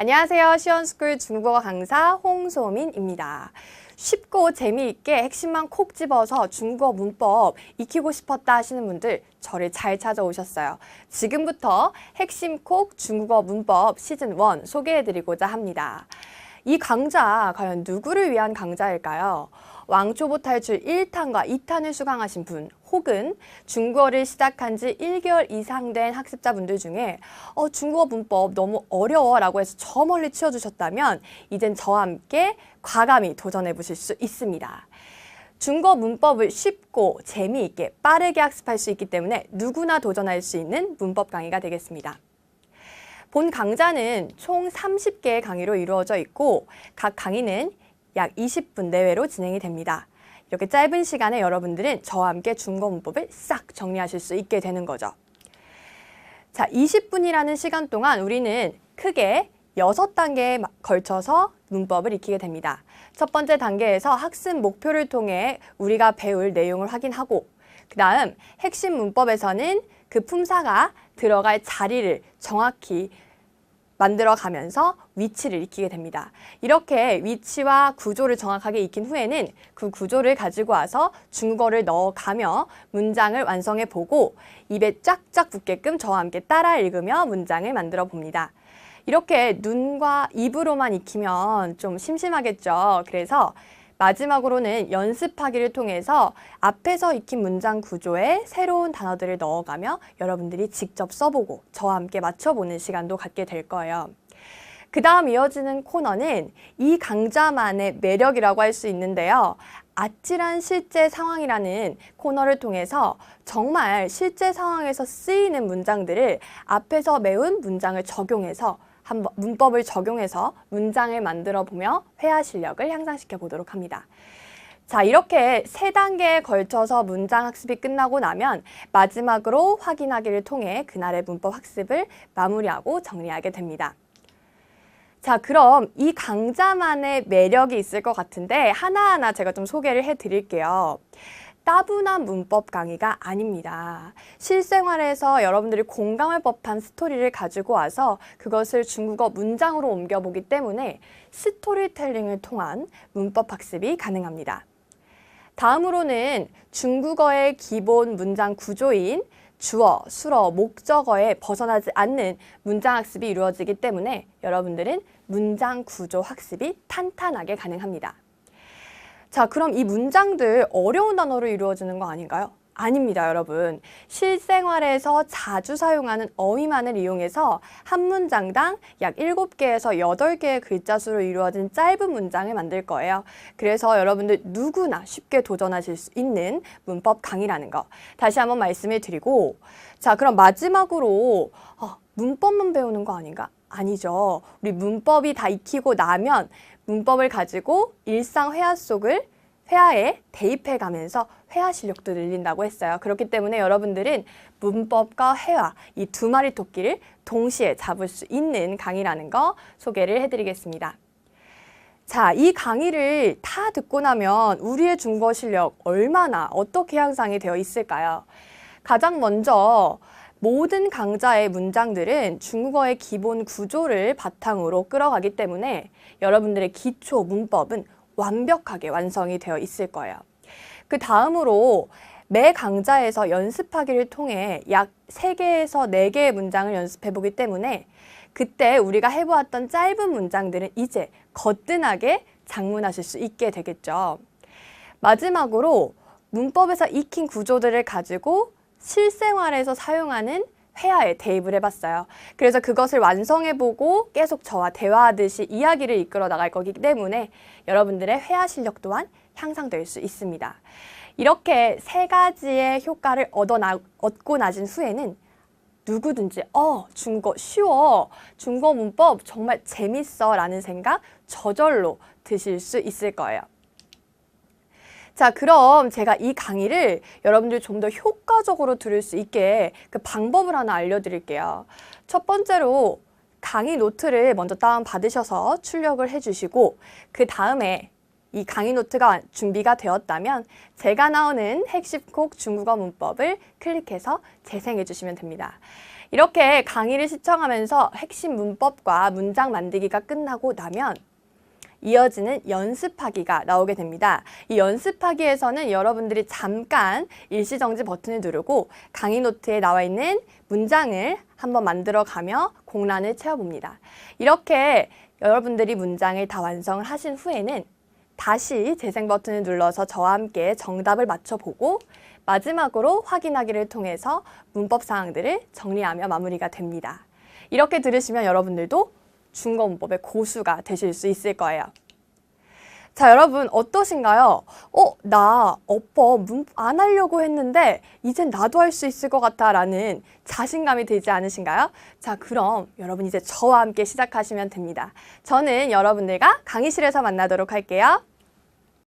안녕하세요. 시원스쿨 중국어 강사 홍소민입니다. 쉽고 재미있게 핵심만 콕 집어서 중국어 문법 익히고 싶었다 하시는 분들 저를 잘 찾아오셨어요. 지금부터 핵심 콕 중국어 문법 시즌 1 소개해드리고자 합니다. 이 강좌 과연 누구를 위한 강좌일까요? 왕초보 탈출 1탄과 2탄을 수강하신 분 혹은 중국어를 시작한 지 1개월 이상 된 학습자분들 중에 어, 중국어 문법 너무 어려워 라고 해서 저 멀리 치워주셨다면 이젠 저와 함께 과감히 도전해 보실 수 있습니다. 중국어 문법을 쉽고 재미있게 빠르게 학습할 수 있기 때문에 누구나 도전할 수 있는 문법 강의가 되겠습니다. 본 강좌는 총 30개의 강의로 이루어져 있고 각 강의는 약 20분 내외로 진행이 됩니다. 이렇게 짧은 시간에 여러분들은 저와 함께 중국어 문법을 싹 정리하실 수 있게 되는 거죠. 자, 20분이라는 시간 동안 우리는 크게 6단계에 걸쳐서 문법을 익히게 됩니다. 첫 번째 단계에서 학습 목표를 통해 우리가 배울 내용을 확인하고 그 다음 핵심 문법에서는 그 품사가 들어갈 자리를 정확히 만들어 가면서 위치를 익히게 됩니다. 이렇게 위치와 구조를 정확하게 익힌 후에는 그 구조를 가지고 와서 중국어를 넣어가며 문장을 완성해 보고 입에 쫙쫙 붙게끔 저와 함께 따라 읽으며 문장을 만들어 봅니다. 이렇게 눈과 입으로만 익히면 좀 심심하겠죠. 그래서 마지막으로는 연습하기를 통해서 앞에서 익힌 문장 구조에 새로운 단어들을 넣어가며 여러분들이 직접 써보고 저와 함께 맞춰보는 시간도 갖게 될 거예요. 그 다음 이어지는 코너는 이 강좌만의 매력이라고 할 수 있는데요. 아찔한 실제 상황이라는 코너를 통해서 정말 실제 상황에서 쓰이는 문장들을 앞에서 매운 문장을 적용해서 한번 문법을 적용해서 문장을 만들어 보며 회화 실력을 향상시켜 보도록 합니다. 자, 이렇게 세 단계에 걸쳐서 문장 학습이 끝나고 나면 마지막으로 확인하기를 통해 그날의 문법 학습을 마무리하고 정리하게 됩니다. 자, 그럼 이 강좌만의 매력이 있을 것 같은데 하나하나 제가 좀 소개를 해 드릴게요. 따분한 문법 강의가 아닙니다. 실생활에서 여러분들이 공감할 법한 스토리를 가지고 와서 그것을 중국어 문장으로 옮겨보기 때문에 스토리텔링을 통한 문법 학습이 가능합니다. 다음으로는 중국어의 기본 문장 구조인 주어, 수어, 목적어에 벗어나지 않는 문장 학습이 이루어지기 때문에 여러분들은 문장 구조 학습이 탄탄하게 가능합니다. 자, 그럼 이 문장들 어려운 단어로 이루어지는 거 아닌가요? 아닙니다, 여러분. 실생활에서 자주 사용하는 어휘만을 이용해서 한 문장당 약 7개에서 8개의 글자 수로 이루어진 짧은 문장을 만들 거예요. 그래서 여러분들 누구나 쉽게 도전하실 수 있는 문법 강의라는 거. 다시 한번 말씀을 드리고 자, 그럼 마지막으로 어, 문법만 배우는 거 아닌가? 아니죠. 우리 문법이 다 익히고 나면 문법을 가지고 일상 회화 속을 회화에 대입해 가면서 회화 실력도 늘린다고 했어요. 그렇기 때문에 여러분들은 문법과 회화 이 두 마리 토끼를 동시에 잡을 수 있는 강의라는 거 소개를 해드리겠습니다. 자, 이 강의를 다 듣고 나면 우리의 중국어 실력 얼마나 어떻게 향상이 되어 있을까요? 가장 먼저 모든 강좌의 문장들은 중국어의 기본 구조를 바탕으로 끌어가기 때문에 여러분들의 기초 문법은 완벽하게 완성이 되어 있을 거예요. 그 다음으로 매 강좌에서 연습하기를 통해 약 3개에서 4개의 문장을 연습해 보기 때문에 그때 우리가 해보았던 짧은 문장들은 이제 거뜬하게 장문하실 수 있게 되겠죠. 마지막으로 문법에서 익힌 구조들을 가지고 실생활에서 사용하는 회화에 대입을 해봤어요. 그래서 그것을 완성해보고 계속 저와 대화하듯이 이야기를 이끌어 나갈 거기 때문에 여러분들의 회화 실력 또한 향상될 수 있습니다. 이렇게 세 가지의 효과를 얻어 나, 얻고 나진 후에는 누구든지 어 중국어 쉬워 중국어 문법 정말 재밌어 라는 생각 저절로 드실 수 있을 거예요. 자, 그럼 제가 이 강의를 여러분들 좀더 효과적으로 들을 수 있게 그 방법을 하나 알려드릴게요. 첫 번째로 강의 노트를 먼저 다운받으셔서 출력을 해주시고 그 다음에 이 강의 노트가 준비가 되었다면 제가 나오는 핵심 콕 중국어 문법을 클릭해서 재생해 주시면 됩니다. 이렇게 강의를 시청하면서 핵심 문법과 문장 만들기가 끝나고 나면 이어지는 연습하기가 나오게 됩니다. 이 연습하기에서는 여러분들이 잠깐 일시정지 버튼을 누르고 강의 노트에 나와 있는 문장을 한번 만들어 가며 공란을 채워봅니다. 이렇게 여러분들이 문장을 다 완성을 하신 후에는 다시 재생 버튼을 눌러서 저와 함께 정답을 맞춰보고 마지막으로 확인하기를 통해서 문법 사항들을 정리하며 마무리가 됩니다. 이렇게 들으시면 여러분들도 중거 문법의 고수가 되실 수 있을 거예요. 자, 여러분 어떠신가요? 어, 나 어법 문안 하려고 했는데 이젠 나도 할 수 있을 것 같다라는 자신감이 들지 않으신가요? 자, 그럼 여러분 이제 저와 함께 시작하시면 됩니다. 저는 여러분들과 강의실에서 만나도록 할게요.